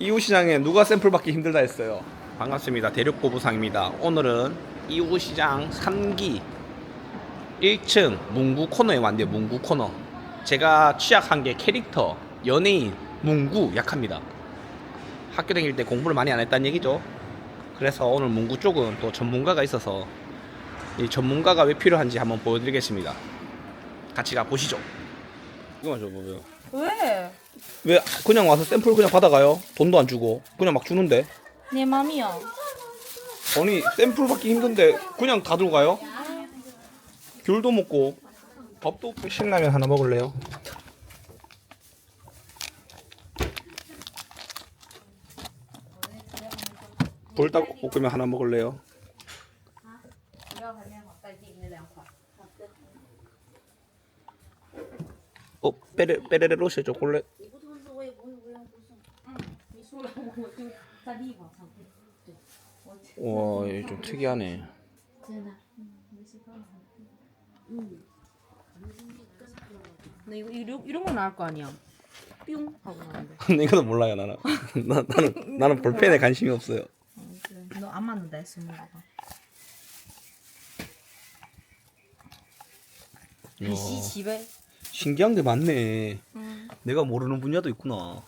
이웃시장에 누가 샘플 받기 힘들다 했어요. 반갑습니다. 대륙보부상입니다. 오늘은 이웃시장 3기 1층 문구 코너에 왔는데 문구 코너. 제가 취약한 게 캐릭터, 연예인, 문구 약합니다. 학교 다닐 때 공부를 많이 안 했다는 얘기죠. 그래서 오늘 문구 쪽은 또 전문가가 있어서 이 전문가가 왜 필요한지 한번 보여드리겠습니다. 같이 가 보시죠. 이거만 줘보세요. 왜? 왜 그냥 와서 샘플 그냥 받아가요? 돈도 안 주고 그냥 막 주는데 내 맘이야. 아니 샘플 받기 힘든데 그냥 다 들고 가요? 귤도 먹고 밥도 없고 신라면 하나 먹을래요? 불닭볶음면 하나 먹을래요? 어 빼레 빼레레 로쉐 초콜릿 와, 좀 특이하네. 나 이거 이런, 이런 거 나올 거 아니야. 뿅 하고 나는데. 이것도 몰라요 나는. 나, 나는 나는 볼펜에 관심이 없어요. 너 안 맞는다 했어 뭔가. 이 집에 신기한 게 많네. 내가 모르는 분야도 있구나.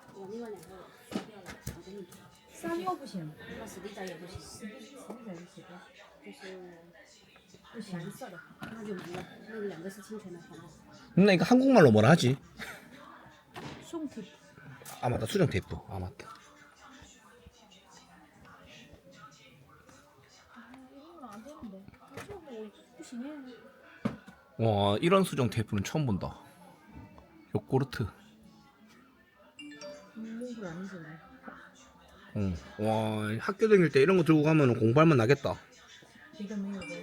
我另外两个撕掉了，我给你。三六不行。那实力仔也不行，实力仔就写掉，就是蓝色的，那就没了，那个两个是侵权的，好吗？ 나 이거 한국말로 뭐라 하지? 송팁. 아 맞다, 수정 테이프. 아 맞다. 이건 안 되는데. 이거 뭐不行해. 와, 이런 수정 테이프는 처음 본다. 요코르트. 몽골 아니지 왜? 응. 와, 학교 다닐 때 이런 거 들고 가면 공부할만 나겠다. 이거没有왜?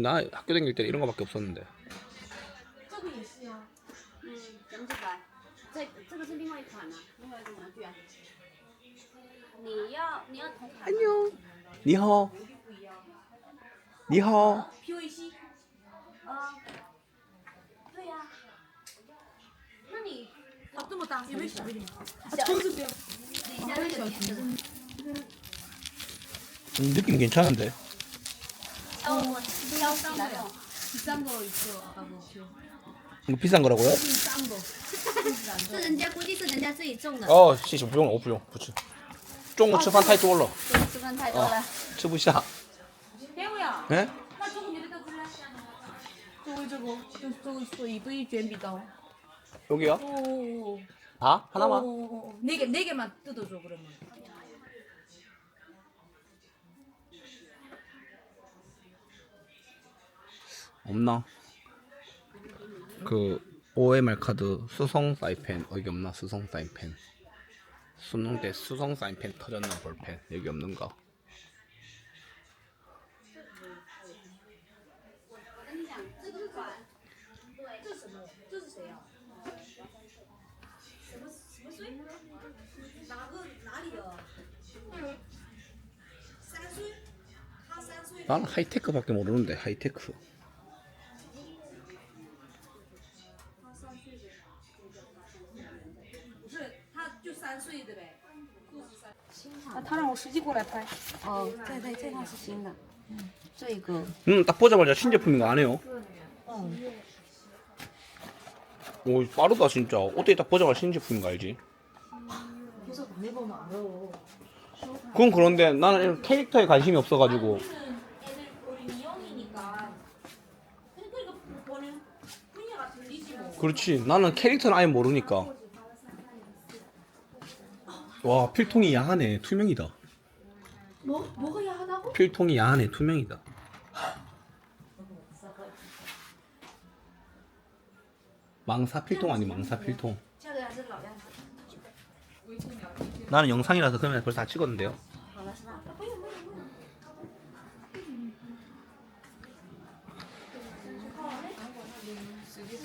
나 학교 다닐 때 이런 거밖에 없었는데. 这个也是呀。嗯，讲起来，这这个是另外一款呢、另外一个模具啊。你要你要同款。 안녕. 니하오. 니하오. PVC。 아, 这么大，有没有小一点？小抽这边。底下那个点的， 음, 느낌 괜찮은데. 挑我挑起来哦。 비싼 거 있어 아까 뭐 그. 이거 비싼 거라고요? 싼 거. 是人家估计是人家自己种的， 어, 시시 不用了,我不用,不吃.中午吃饭太多了.对，吃饭太多了。吃不下. 태우야. 예? 那这个你得出来。作为这个，就这个所以不一卷笔刀。 여기요? 오. 다? 하나만? 오. 네 개, 네 개만 뜯어줘 그러면. 없나? 그 OMR 카드 수성 사인펜 여기 없나? 수성 사인펜. 수능 때 수성 사인펜 터졌는 볼펜 여기 없는가? 나는 하이테크밖에 모르는데 하이테크. 不是，他就三岁的呗。啊，他让我实际过来拍。哦，对对，这套是新的。嗯，这个 음, 딱 보자마자 신제품인 거 아네요. 오, 빠르다 진짜. 어떻게 딱 보자마자 신제품인 거 알지? 그래서 안 해보면 알아. 그건 그런데 나는 이런 캐릭터에 관심이 없어가지고 그렇지 나는 캐릭터는 아예 모르니까 와 필통이 야하네 투명이다 뭐 뭐가 야하다고? 필통이 야하네 투명이다 망사 필통 아니 망사 필통. 这个是老样子。 나는 영상이라서 그러면 벌써 다 찍었는데요.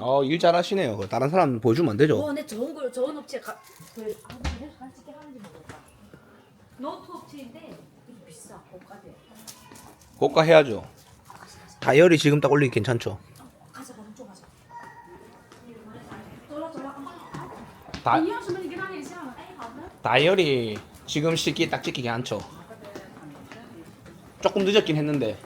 어, 일 잘하시네요. 다른 사람 보여주면 안 되죠? 어, 근데 좋은 걸 좋은 업체 가, 그 아무리 한 찍게 하는지 모르겠다. 노트 업체인데 이게 비싸 고가대. 고가 해야죠. 다이어리 지금 딱 올리기 괜찮죠? 어, 가자 그럼 좀 가자. 돌아 돌아. 아, 아. 다, 다이어리 지금 시기 딱 찍기 괜찮죠? 조금 늦었긴 했는데.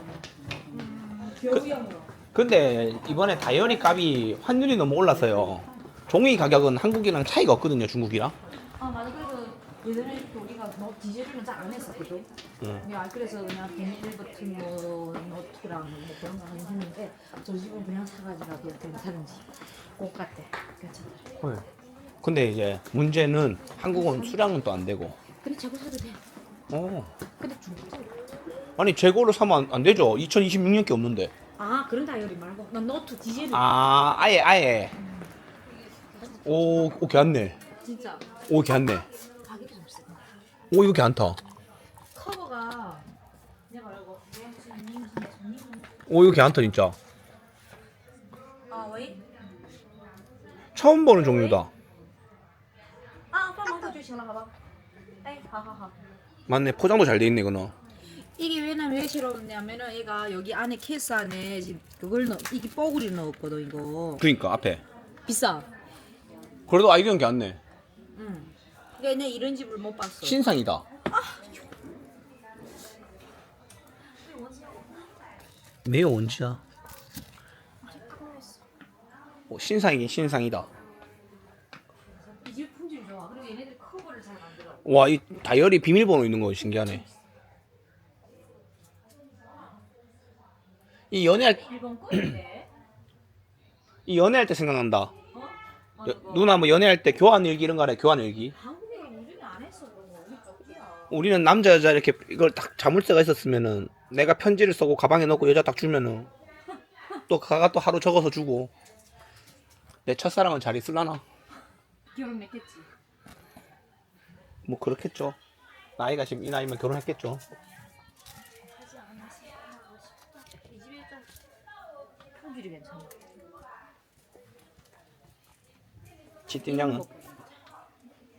음, 겨우 그, 근데 이번에 다이어리 값이 환율이 너무 올라서요. 종이 가격은 한국이랑 차이가 없거든요, 중국이랑. 아 맞아 그래서 예전에 우리가 뭐 디젤은 잘 안 했었거든. 응. 야 그래서 그냥 비닐 같은 거 노트랑 뭐 그런 거 하긴 했는데 저 집은 그냥 사가지고 그냥 괜찮은지 꼭 같대. 괜찮아. 근데 이제 문제는 한국은 수량은 또 안 되고. 근데 재고 사도 돼. 어. 근데 중국도. 아니 재고를 사면 안, 안 되죠. 2026년께 없는데. 아 그런 다이어리 말고. 난 노트 디젤 아 아예 아예. 오오 괜찮네 진짜. 오 괜찮네 오 이거 괜찮다 커버가 내가 말고 오 이거 괜찮다 진짜. 아, 처음 보는 종류다. 아 오빠 먼저 주시나 봐봐. 에이 하하하. 맞네 포장도 잘 돼 있네 그거 이게 왜냐면 왜 싫었냐면은 얘가 여기 안에 케이스 안에 지금 그걸 넣 이게 뽀글이 넣었거든 이거 그러니까 앞에. 비싸. 그래도 아이디어는 괜찮네. 응. 그러니까 내 이런 집을 못 봤어. 신상이다. 매우 언제야? 오, 신상이긴 신상이다. 이 집 품질 좋아. 그리고 얘네들 커버를 잘 만들어. 와, 이 다이어리 비밀번호 있는 거 신기하네. 이 연애할 일본 거인데. 이 연애할 때 생각난다. 어? 여- 누나 뭐 연애할 때 교환 일기 이런 거 하래 교환 일기. 우리는 남자 여자 이렇게 이걸 딱 자물쇠가 있었으면은 내가 편지를 써고 가방에 넣고 여자 딱 주면은 또 가가 또 하루 적어서 주고 내 첫사랑은 잘 있을라나 결혼했겠지. 뭐 그렇겠죠 나이가 지금 이 나이면 결혼했겠죠 하지 않았어. 이 집이 좀 치즈도 괜찮아. 치팅장은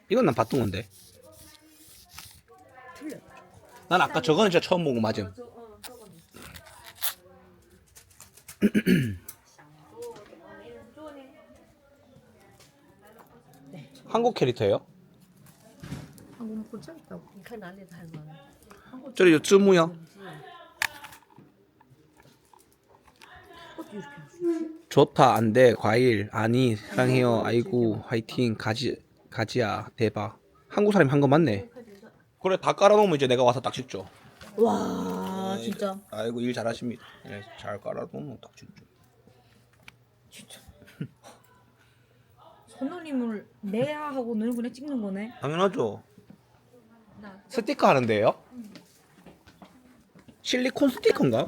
이건 난 봤던 건데. 틀려. 난 아까 저거는 진짜 처음 보고 맞음. 어, 한국 캐릭터예요? 한국 먹고 재밌다고. 이칸 안에 닮아. 저리 요 쯔무야. 좋다 안돼 과일 아니 사랑해요 아이고 화이팅 가지 가지야 대박 한국 사람이 한 거 맞네 그래 다 깔아놓으면 이제 내가 와서 딱 찍죠 와 진짜. 아이고 일 잘하십니다. 예, 잘 깔아놓으면 딱 진짜. 선우님을 내야 하고 너는 그냥 찍는 거네. 당연하죠. 나 스티커 하는데요? 실리콘 스티커인가?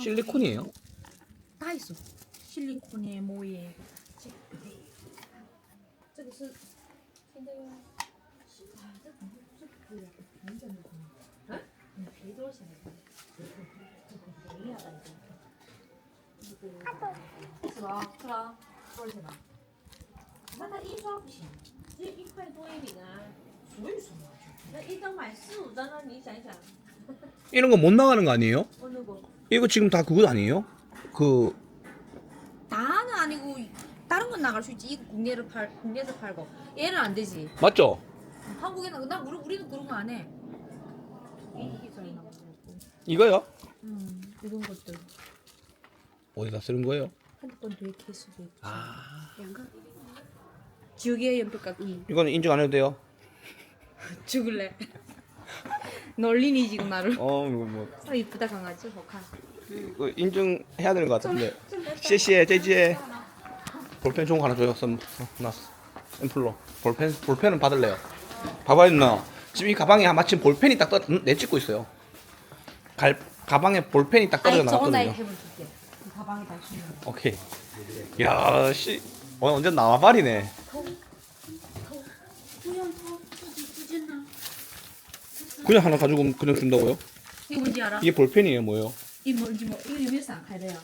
해도 메시아 실리콘이에요? 다 있어. 실리콘에 뭐에. 这个是现在用。啊，这怎么这不一样？很简单。啊？你赔多少钱？便宜啊，感觉。是吧？是吧？多少钱啊？那它印刷不行，只有一块多一点啊。所以说嘛，那一张买四五张，那你想一想， 이런 거 못 나가는 거 아니에요? 我那个 이거 지금 다 그거 아니에요? 그 다는 아니고 다른 건 나갈 수 있지. 이거 국내를 팔 국내에서 팔고 얘는 안 되지. 맞죠? 한국에는 나 우리 우리는 그런 거 안 해. 이게. 이거요? 음 이런 것들. 어디다 쓰는 거예요? 핸드폰 뒤에 케이스도 있고. 아两个， 지우개 연필깎이. 이거는 인증 안 해도 돼요? 죽을래. 널리니 지금 나를. 어 이거 뭐 아 이쁘다 강아지. 혹한. 이거 인증해야 되는 것 같은데. 시시해 제지해. 볼펜 좋은 거 하나 줘요. 선 어, 나 샘플로. 볼펜 볼펜은 받을래요. 봐봐요 누나. 지금 이 가방에 마침 볼펜이 딱 떨어. 음, 내 찍고 있어요. 갈 가방에 볼펜이 딱 떨어져 나왔거든요. 해볼게. 가방에 다 주면. 오케이. 야 씨. 어, 완전 나와발이네. 不用偷，自己自己拿。 그냥 하나 가지고 그냥 준다고요? 이거 뭔지 알아? 이게 볼펜이에요, 뭐예요? 이 뭔지 뭐 이거 여기서 안开的呀?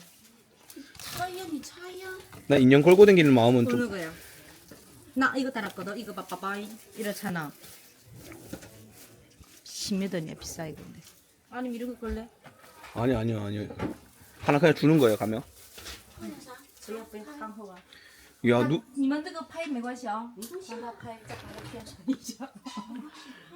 插呀，你插呀。 나 인형 걸고 다니는 마음은 어느 좀 거야? 나 이거 달았거든. 이거 봐봐봐. 이렇잖아. 10몇 원이야 비싸 이건데. 아니면 이런 거 걸래? 아니 아니요 아니요. 하나 그냥 주는 거예요, 가면. 为了啥？ 저요 배 상호가. 야, 누 你们这个拍没关系啊。没关系，让他拍，再把它贴上。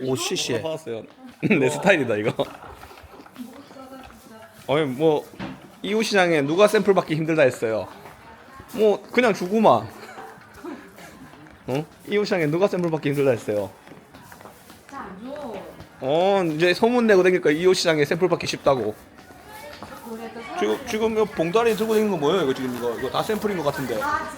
오 씨씨. 봤어요. 어, 내 스타일이다 이거. 아니 뭐 이웃 시장에 누가 샘플 받기 힘들다 했어요. 뭐 그냥 주구만. 어? 이웃 시장에 누가 샘플 받기 힘들다 했어요. 어 이제 소문 내고 다니까 이웃 시장에 샘플 받기 쉽다고. 지금 지금 봉다리 들고 다니는 거 뭐예요 이거 지금 이거 이거 다 샘플인 것 같은데. 아,